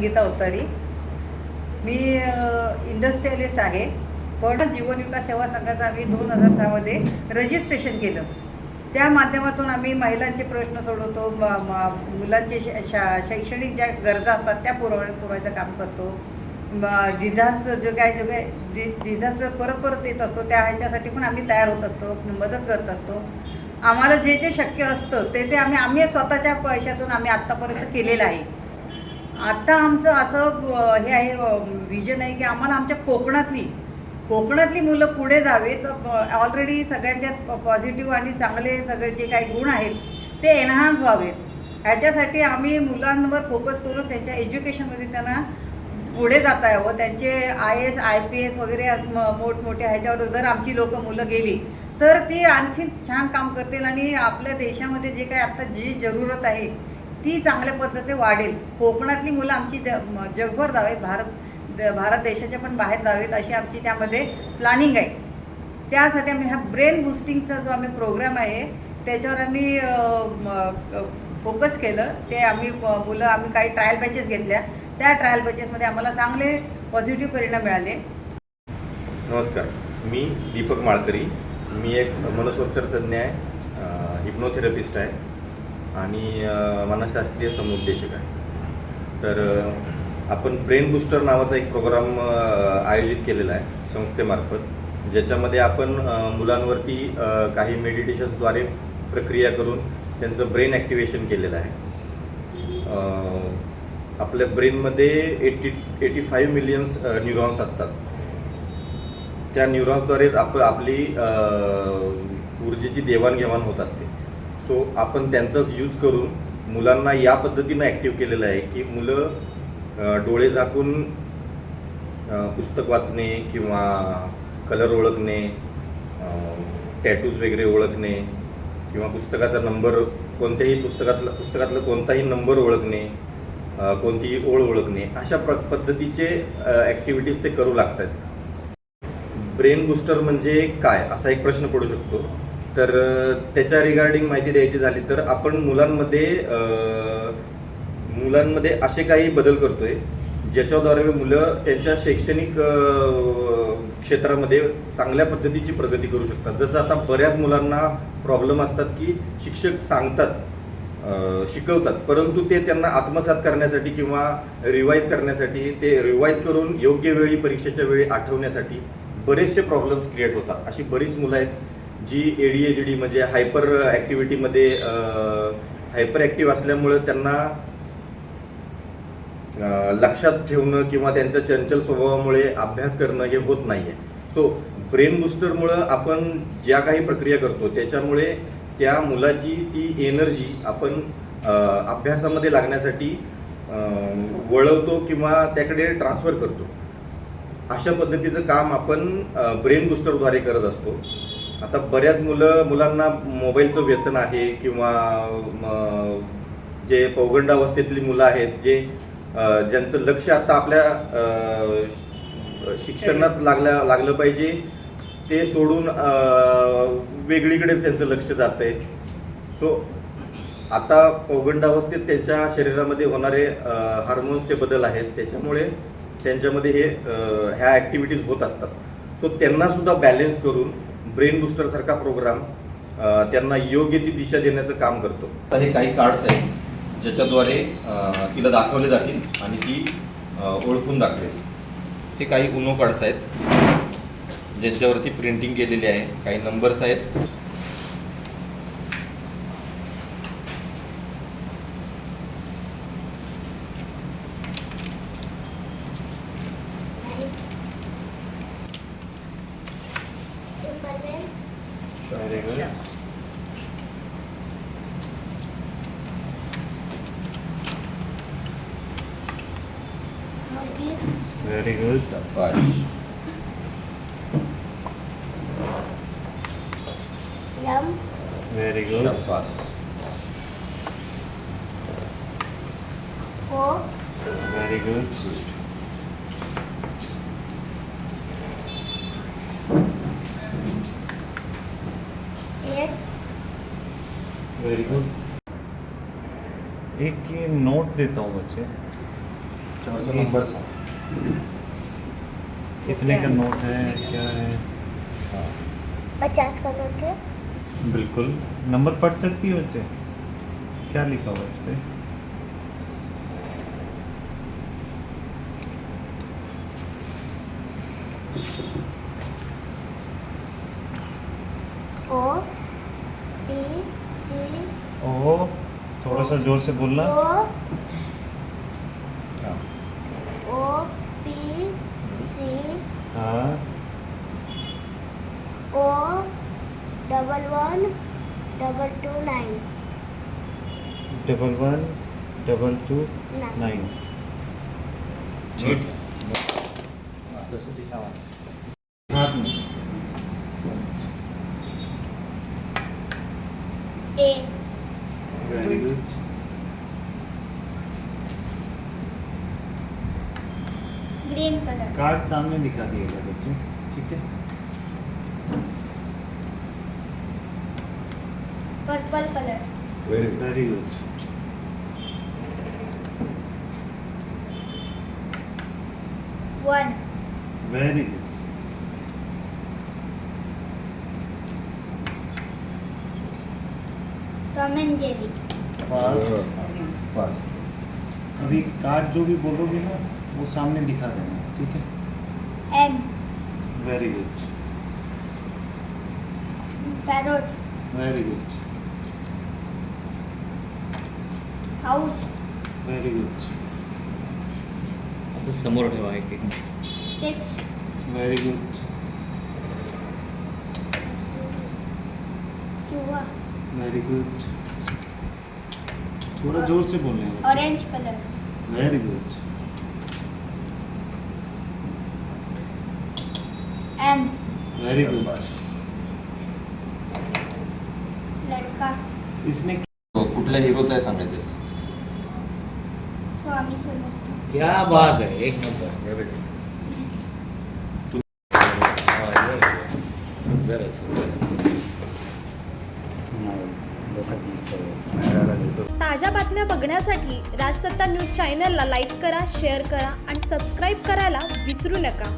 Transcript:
संगीता अवतारी. मी इंडस्ट्रियलिस्ट आहे पण जीवन विकास सेवा संघाचं आम्ही दोन हजार सहामध्ये रजिस्ट्रेशन केलं. त्या माध्यमातून आम्ही महिलांचे प्रश्न सोडवतो मुलांचे शा शैक्षणिक ज्या गरजा असतात त्या पुरव पुरवायचं काम करतो. डिझास्टर जो काय जो काय डि डिझास्टर परत परत येत असतो त्या ह्याच्यासाठी पण आम्ही तयार होत असतो मदत करत असतो. आम्हाला जे जे शक्य असतं ते ते आम्ही आम्ही स्वतःच्या पैशातून आम्ही आत्तापर्यंत केलेलं आहे. आता आमचं असं हे आहे विजन आहे की आम्हाला आमच्या कोकणातली कोकणातली मुलं पुढे जावे तर ऑलरेडी सगळ्यांच्यात पॉझिटिव्ह आणि चांगले सगळे जे काही गुण आहेत ते एनहान्स व्हावेत. ह्याच्यासाठी आम्ही मुलांवर फोकस करून त्यांच्या एज्युकेशनमध्ये त्यांना पुढे जाता यावं त्यांचे I S I P S वगैरे मोठमोठ्या ह्याच्यावर जर आमची लोक मुलं गेली तर ती आणखी छान काम करतील आणि आपल्या देशामध्ये जे काही आत्ता जी जरूरत आहे ती चांगल्या पद्धतीने वाढेल. कोकणातली मुलं आमची जगभर जावेत भारत द भारत देशाच्या पण बाहेर जावेत अशी आमची त्यामध्ये प्लॅनिंग आहे. त्यासाठी आम्ही हा ब्रेन बुस्टिंगचा जो आम्ही प्रोग्राम आहे त्याच्यावर आम्ही फोकस केलं. ते आम्ही मुलं आम्ही काही ट्रायल बॅचेस घेतल्या. त्या ट्रायल बॅचेसमध्ये आम्हाला चांगले पॉझिटिव्ह परिणाम मिळाले. नमस्कार. मी दीपक माळकरी. मी एक मनसोपचार तज्ज्ञ आहे हिप्नोथेरपिस्ट आहे. आणि मानसशास्त्रीय समुपदेशक आहे. तर आपण ब्रेन बुस्टर नावाचा एक प्रोग्राम आयोजित केलेला आहे संस्थेमार्फत ज्याच्यामध्ये आपण मुलांवरती काही मेडिटेशन्सद्वारे प्रक्रिया करून त्यांचं ब्रेन ॲक्टिवेशन केलेलं आहे. आपल्या ब्रेनमध्ये eighty eighty five millions neurons असतात. त्या न्यूरॉन्सद्वारेच आप आपली ऊर्जेची देवाणघेवाण होत असते. सो आपण त्यांचाच यूज करून मुलांना या पद्धतीनं ॲक्टिव्ह केलेलं आहे की मुलं डोळे झाकून पुस्तक वाचणे किंवा कलर ओळखणे टॅटूज वगैरे ओळखणे किंवा पुस्तकाचा नंबर कोणत्याही पुस्तकातलं पुस्तकातलं कोणताही नंबर ओळखणे कोणतीही ओळ ओळखणे अशा प्र पद्धतीचे ॲक्टिव्हिटीज ते करू लागतात ब्रेन बुस्टर म्हणजे काय? असा एक प्रश्न पडू शकतो. तर त्याच्या रिगार्डिंग माहिती द्यायची झाली तर आपण मुलांमध्ये मुलांमध्ये असे काही बदल करतोय ज्याच्याद्वारे मुलं त्यांच्या शैक्षणिक क्षेत्रामध्ये चांगल्या पद्धतीची प्रगती करू शकतात. जसं आता बऱ्याच मुलांना प्रॉब्लेम असतात की शिक्षक सांगतात शिकवतात परंतु ते त्यांना आत्मसात करण्यासाठी किंवा रिवाईज करण्यासाठी ते रिवाईज करून योग्य वेळी परीक्षेच्या वेळी आठवण्यासाठी बरेचसे प्रॉब्लेम्स क्रिएट होतात. अशी बरीच मुलं आहेत जी ए डी एच डी म्हणजे हायपर ॲक्टिव्हिटीमध्ये हायपर ॲक्टिव्ह असल्यामुळं त्यांना लक्षात ठेवणं किंवा त्यांच्या चंचल स्वभावामुळे अभ्यास करणं हे होत नाही आहे सो ब्रेन बुस्टरमुळं आपण ज्या काही प्रक्रिया करतो त्याच्यामुळे त्या मुलाची ती एनर्जी आपण अभ्यासामध्ये लागण्यासाठी वळवतो किंवा त्याकडे ट्रान्सफर करतो. अशा पद्धतीचं काम आपण ब्रेन बुस्टरद्वारे करत असतो. आता बऱ्याच मुलं मुलांना मोबाईलचं व्यसन आहे किंवा जे पौगंडावस्थेतली मुलं आहेत जे ज्यांचं लक्ष आता आपल्या शिक्षणात लागल्या लागलं पाहिजे ते सोडून वेगळीकडेच त्यांचं लक्ष जात आहे सो आता पौगंडावस्थेत त्यांच्या शरीरामध्ये होणारे हार्मोन्सचे बदल आहेत. त्याच्यामुळे त्यांच्यामध्ये हे ह्या ॲक्टिव्हिटीज होत असतात. सो त्यांनासुद्धा बॅलेन्स करून ब्रेन बुस्टरसारखा प्रोग्राम त्यांना योग्य ती दिशा देण्याचं काम करतो. आता हे काही कार्ड्स आहेत ज्याच्याद्वारे तिला दाखवले जातील आणि ती ओळखून दाखवेल. हे काही उनो कार्ड्स आहेत ज्याच्यावरती प्रिंटिंग केलेली आहे. काही नंबर्स आहेत. Very good very good very good very good एक ये नोट देता हूँ बच्चे। चार चलो नंबर सात। कितने का नोट है क्या है? पचास का नोट है। बिल्कुल। नंबर पढ़ सकती है बच्चे? क्या लिखा हुआ इस पे? O B C. ओ थोड़ा सा ज़ोर से बोलना। ओ सी हाँ O double one double two nine double one double two nine में A very good green colour card सामने दिखा दिएगा बच्चे। ठीक है? Purple colour very good one very good Tom and Jerry fast pass अभी card जो भी बोलोगे ना वो सामने दिखा देना। ठीक है M very good parrot very good house very good आता समोर ठेवा एक एक सिक्स वेरी गुड चूहा वेरी गुड थोड़ा जोर से बोलने orange colour very good M very good लड़का। इसने कुठल्या हिरोचं आहे सांगायचं? स्वामी समर्थ. क्या बात है एक नंबर. सुंदर आहे सुंदर ताज्या बातम्या बघण्यासाठी राजसत्ता न्यूज चॅनलला लाईक करा शेअर करा आणि सबस्क्राईब करायला विसरू नका.